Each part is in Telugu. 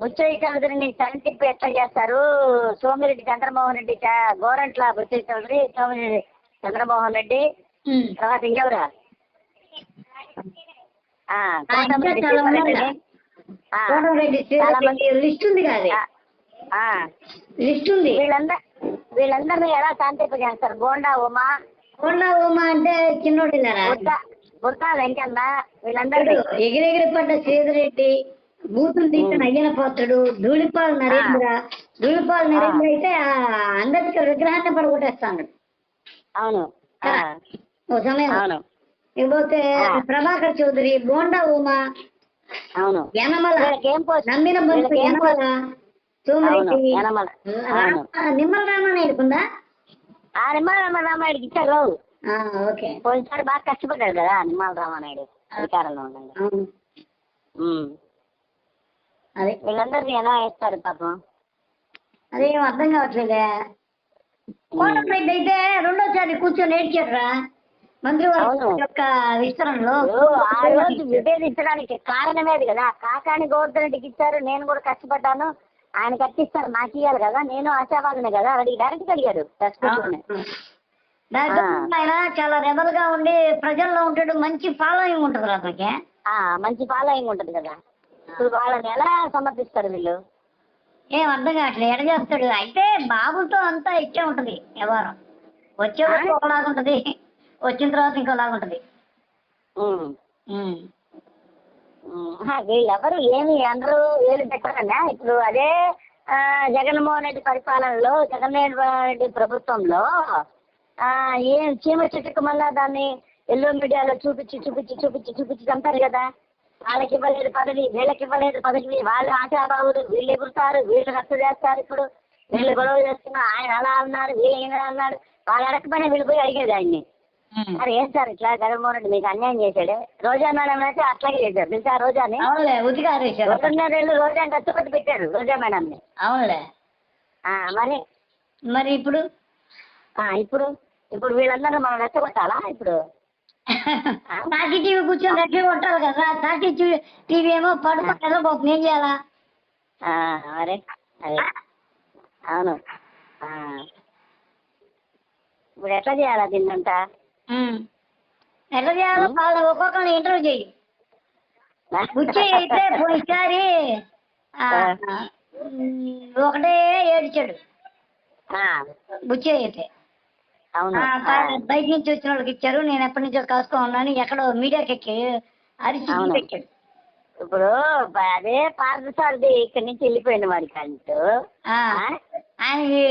బుచ్చయ్య చౌదరిని సంతిప్పి ఎట్లా చేస్తారు? సోమిరెడ్డి చంద్రమోహన్ రెడ్డి గోరంట్ల బుచ్చయ్య చౌదరి సోమిరెడ్డి చంద్రమోహన్ రెడ్డి. తర్వాత ఇంకెవరా? లిస్ట్ ఉంది లిస్ట్ ఉంది. వీళ్ళందరూ వీళ్ళందరినీ ఎలా శాంతింప చేస్తారు? గోండా ఉమా? కొండ ఉమా అంటే చిన్నోడిలారా బుర్కా బుర్కా వెంకన్న వీళ్ళందరూ. ఎగిరెగిరి పడ్డ శ్రీధర్ రెడ్డి బూతులు తీసిన అయ్యన పాత్రుడు ధూళిపాల్ నరేంద్ర ధూళిపాల్ నరేంద్ర అయితే అంబేద్కర్ విగ్రహాన్ని పడగొట్టేస్తాడు. అవును. ఓ సమయం. అవును. ఇకపోతే. ప్రభాకర్ చౌదరి బోండా ఉమా అవును. యనమల నమ్మిన బంధు యనమల సోమిరెడ్డి నిమ్మల రామానాయుడుకుందా ఆ నిమ్మల రామానాయుడికి ఇచ్చారు ఓకే. పోయినసారి బాగా కష్టపడ్డాడు కదా నిమ్మల రామానాయుడు అధికారంలో ఉమ్. అదే వీళ్ళందరినీ ఎలా వేస్తారు పాపం? అదేం అర్థం కావట్లేదే. కోటమిరెడ్డి అయితే రెండోసారి కూర్చొని ఏడ్చాడురా మంత్రివర్గం. యొక్క విస్తరణలో ఆ రోజు విభేదించడానికి కారణమేది కదా. కాకాని గోవర్ధన్ రెడ్డికి ఇచ్చారు నేను కూడా కష్టపడ్డాను. ఆయన కట్టిస్తారు నాకు ఇవ్వాలి కదా. నేను ఆశావాదినే కదా. అడిగి డైరెక్ట్ అడిగాడు. ఆయన చాలా రెబల్గా ఉండి ప్రజల్లో ఉంటాడు మంచి ఫాలోయింగ్ ఉంటుంది అతనికి. మంచి ఫాలోయింగ్ ఉంటుంది కదా. ఇప్పుడు వాళ్ళని ఎలా సమర్థిస్తారు వీళ్ళు. ఏం అర్థం కావట్లేదు. ఎడ చేస్తాడు? అయితే బాబుతో అంతా ఇచ్చే ఉంటది వ్యవహారం. వచ్చే వరకు ఒకలాగా ఉంటది. వచ్చిన తర్వాత ఇంకోలాగా ఉంటది. ఉమ్. ఉమ్. ఉమ్. హా, వీళ్ళెవరు ఏమి అందరూ ఏలు పెట్టకుండా ఇప్పుడు అదే జగన్మోహన్ రెడ్డి పరిపాలనలో జగన్మోహన్ రెడ్డి ప్రభుత్వంలో ఆ, ఏం చీమ చెట్టుకు మళ్ళా దాన్ని ఎల్లో మీడియాలో చూపించి చూపించి చూపించి చూపించి చంపారు కదా? వాళ్ళకి ఇవ్వలేదు పదవి వీళ్ళకి ఇవ్వలేదు పదవి. వాళ్ళు ఆశాబాబులు వీళ్ళు ఎగురుతారు వీళ్ళు రచ్చ చేస్తారు ఇప్పుడు. వీళ్ళు గొడవ చేస్తున్నారు ఆయన అలా అన్నారు వీళ్ళు ఈయన అన్నాడు. వాళ్ళు అడగకపోయినా వీళ్ళు పోయి అడిగేది ఆయన్ని. మరి ఏం సార్ ఇట్లా జగన్మోహన్ రెడ్డి మీకు అన్యాయం చేశాడు? రోజా మేడం అయితే అట్లాగే చేశారు. తెలుసా రోజాని? అవునులే రోజా కష్టపడి పెట్టారు రోజా మేడంని. అవునులే. ఆ, మరి? మరి ఇప్పుడు? ఆ, ఇప్పుడు? ఇప్పుడు వీళ్ళందరూ మనం రెచ్చగొట్టాలా ఇప్పుడు? తాకి టీవీ కూర్చొని రెట్లు కొట్టాలి కదా తాకి టీవీ ఏమో పడుకోలేదో పాపం ఏం చేయాలా? మరి అదే అవును. ఇప్పుడు ఎట్లా చేయాలా దీన్నంతా. ఎట్లా చేయాలో వాళ్ళు ఒక్కొక్కరిని ఇంటర్వ్యూ చేయి బుచ్చి అయితే ఉమ్, ఒకటే ఏడిచాడు. బుచ్చి అయితే. బయట నుంచి వచ్చిన వాళ్ళకి ఇచ్చారు. నేను ఎప్పటి నుంచో కాసుకో ఉన్నాను. ఎక్కడో మీడియాకి ఎక్కి అరిచి ఇప్పుడు అదే పార్థసారథి ఇక్కడి నుంచి వెళ్ళిపోయింది వాడి కంటూ ఆ, ఆయనకి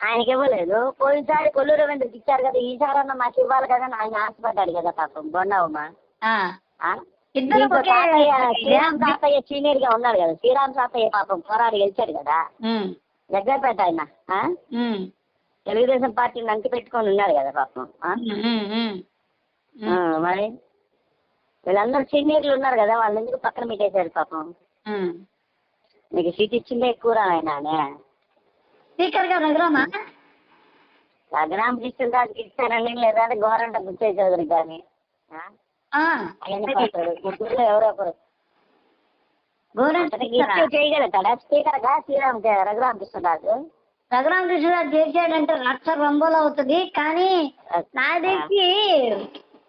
ఆయనకి ఇవ్వలేదు. పోయినసారి కొల్లు రవీంద్రకి ఇచ్చారు కదా. ఈసారన్నా మాకు ఇవ్వాలి కదా ఆయన ఆశపడ్డాడు కదా పాపం. తాతయ్య శ్రీరామ్ తాతయ్య సీనియర్గా ఉన్నాడు కదా. శ్రీరామ్ తాతయ్య పాపం పోరాడి గెలిచాడు కదా. జగ్గపేట ఆయన తెలుగుదేశం పార్టీని అంటి పెట్టుకొని ఉన్నాడు కదా పాపం మరి వీళ్ళందరూ సీనియర్లు ఉన్నారు కదా వాళ్ళని ఎందుకు పక్కన పెట్టేశారు పాపం. మీకు సీట్ ఇచ్చిందే ఎక్కువ ఆయన స్పీకర్ గారు రఘురామా? రామకృష్ణ రాజుకి ఇచ్చారని లేదంటే గోరంట గుచ్చే చౌదరి కానీ ఆయన ఎవరో ఒకరు. చేయగలుగుతాడా? స్పీకర్గా శ్రీరామ్ రఘురామకృష్ణరాజు రఘురామకృష్ణ గారు. చేశాడంటే రక్ష రంబోలు అవుతుంది. కానీ నా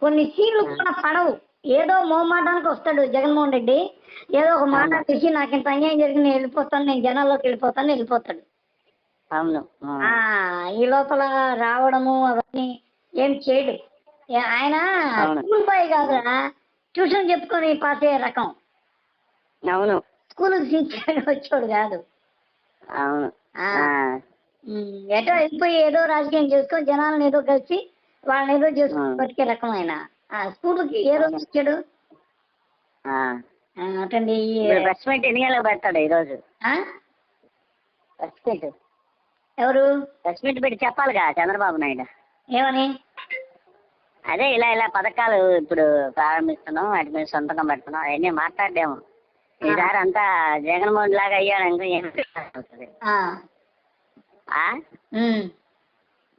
కొన్ని సీన్లు కూడా పడవు. ఏదో మోమాటానికి వస్తాడు జగన్మోహన్ రెడ్డి. ఏదో ఒక మాట తీసి నాకు ఇంత అన్యాయం జరిగి నేను వెళ్ళిపోతాను నేను జనాల్లోకి వెళ్ళిపోతాను వెళ్ళిపోతాడు. అవును. ఆ. ఈ లోపల రావడము అవన్నీ ఏం చేయడు. ఆయన. స్కూల్ బాయ్ కాదురా. ట్యూషన్ చెప్పుకొని పాస్ అయ్యే రకం. అవును. టీచర్ వచ్చాడు కాదు. అవును. ఎటో వెళ్ళిపోయి ఏదో రాజకీయం చేసుకొని జనాలను ఏదో కలిసి వాళ్ళని ఏదో చేసుకొని. బతికే రకం ఆయన ఆ స్కూల్కి ఏ రోజు వచ్చాడు? అటండి ప్రెస్ మీట్ ఎన్ని గంటలకు పెడతాడు ఈరోజు? ప్రెస్ మీట్ ఎవరు? ప్రెస్ మీట్ పెట్టి చెప్పాలిగా చంద్రబాబు నాయుడు. ఏమని? అదే ఇలా ఇలా పథకాలు ఇప్పుడు ప్రారంభిస్తున్నాం వాటి మీద సొంతంగా పెడుతున్నాం అవన్నీ మాట్లాడేమో ఈసారి అంతా జగన్మోహన్ లాగా అయ్యాడు ఇంకా ఏం అవుతుంది.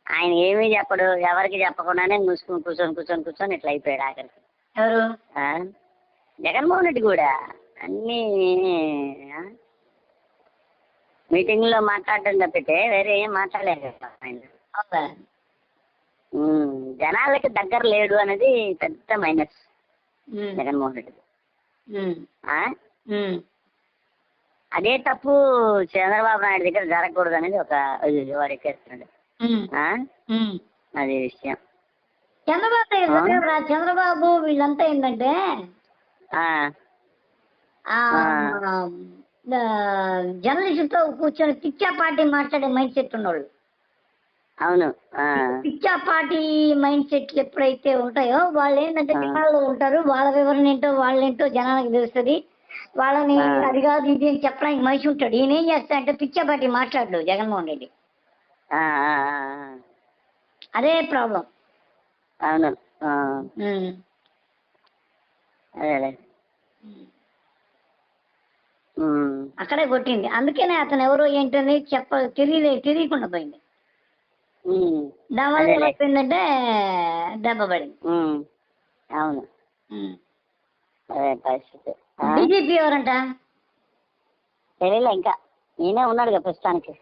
ఆయన ఏమీ చెప్పడు ఎవరికి చెప్పకుండానే మూసుకుని కూర్చొని కూర్చొని కూర్చొని ఇట్లా అయిపోయాడు ఆఖరికి. ఎవరు? ఆ? జగన్మోహన్ రెడ్డి కూడా. అన్నీ ఆ? మీటింగ్లో మాట్లాడడం తప్పితే వేరే ఏం మాట్లాడలేదు ఆయన. జనాలకి దగ్గర లేడు అనేది పెద్ద మైనస్ జగన్మోహన్ రెడ్డి. అదే తప్పు చంద్రబాబు నాయుడు దగ్గర జరగకూడదు అనేది ఒక వాడు ఎక్కేస్తున్నాడు. అది విషయం. చంద్రబాబు చంద్రబాబు వీళ్ళంతా ఏంటంటే ఆ, ఆ, ఆ. ఆ, జర్నలిస్టులతో కూర్చొని పిచ్చా పార్టీ మాట్లాడే మైండ్ సెట్ ఉన్నోళ్ళు. అవును. పిచ్చా పార్టీ మైండ్ సెట్ ఎప్పుడైతే ఉంటాయో వాళ్ళు ఏంటంటే ఉంటారు వాళ్ళ వివరణ ఏంటో వాళ్ళేంటో జనానికి తెలుస్తుంది. వాళ్ళని. అది కాదు ఇది అని చెప్పడానికి మనిషి ఉంటాడు. ఈయన ఏం చేస్తాడంటే పిచ్చా పార్టీ మాట్లాడు జగన్మోహన్ రెడ్డి. అదే ప్రాబ్లం. అవును. అదేలే అక్కడే కొట్టింది. అందుకనే అతను ఎవరో ఏంటని చెప్ప తెలియలే తెలియకుండా పోయింది. దానివల్ల అదేలే. ఏమైపోయిందంటే దెబ్బ పడింది. అవును. అదే పరిస్థితి. బీజేపీ ఎవరంట? తెలియలే ఇంకా. నేనే ఉన్నాడు కదా ప్రస్తుతానికి.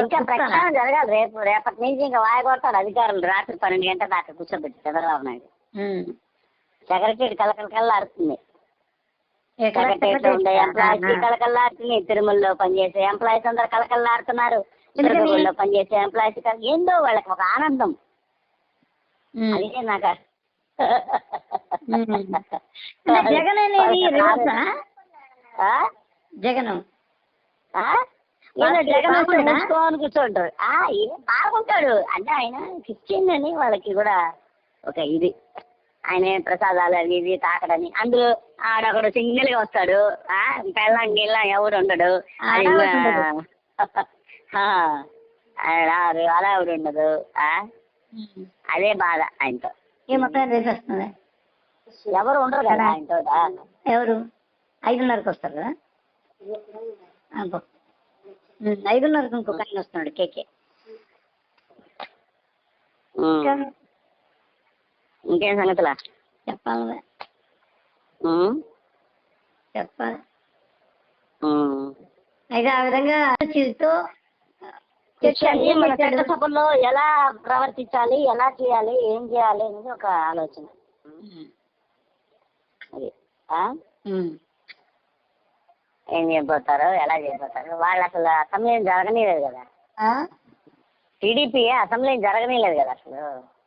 ఇంకా? ప్రచారం జరగాలి రేపు రేపటి నుంచి ఇంకా వాయగొడతారు అధికారులు. రాత్రి పన్నెండు గంటల దాకా కూర్చోబెట్టి చంద్రబాబు నాయుడు. సెక్రటరీ కలకలకల్లాడుతుంది సెక్రటరీలో ఉండే ఎంప్లాయీస్. కలకల్లాడుతుంది తిరుమలలో పనిచేసే ఎంప్లాయీస్ అందరు కలకల్లాడుతున్నారు? తిరుమలలో పనిచేసే ఎంప్లాయీస్ ఏందో వాళ్ళకి ఒక ఆనందం. అదే నాకు జగన్ అనేది రివర్సా? జగన్. ఏం బాగుంటాడు. అంటే ఆయన క్రిస్టియన్ అని వాళ్ళకి కూడా ఒక ఇది. ఆయన ప్రసాదాలు అవి ఇవి తాకడని. అందులో ఆడొకడు సింగిల్గా వస్తాడు. ఆ పెళ్ళం గిల్లం ఎవరు ఉండడు. అలా ఎవరు ఉండదు. అదే బాధ ఆయనతో. ఏ మొత్తం రేపు వస్తుంది? ఎవరు ఉండరు కదా ఎవరు? ఐదున్నరకు వస్తారు కదా? ఐదున్నరకు ఇంకొక ఆయన వస్తున్నాడు కేకే. ఇంకేం? సంగతులా? చెప్పాలి? చెప్పాలి. అయితే ఆ విధంగా చీతో మన ఎలా ప్రవర్తించాలి ఎలా చేయాలి ఏం చేయాలి అనేది ఒక ఆలోచన. అది? ఏం చేయబోతారో ఎలా చేయబోతారో వాళ్ళు అసలు అసెంబ్లీ జరగనీయలేదు కదా. టీడీపీ అసెంబ్లీ జరగనీయలేదు కదా అసలు.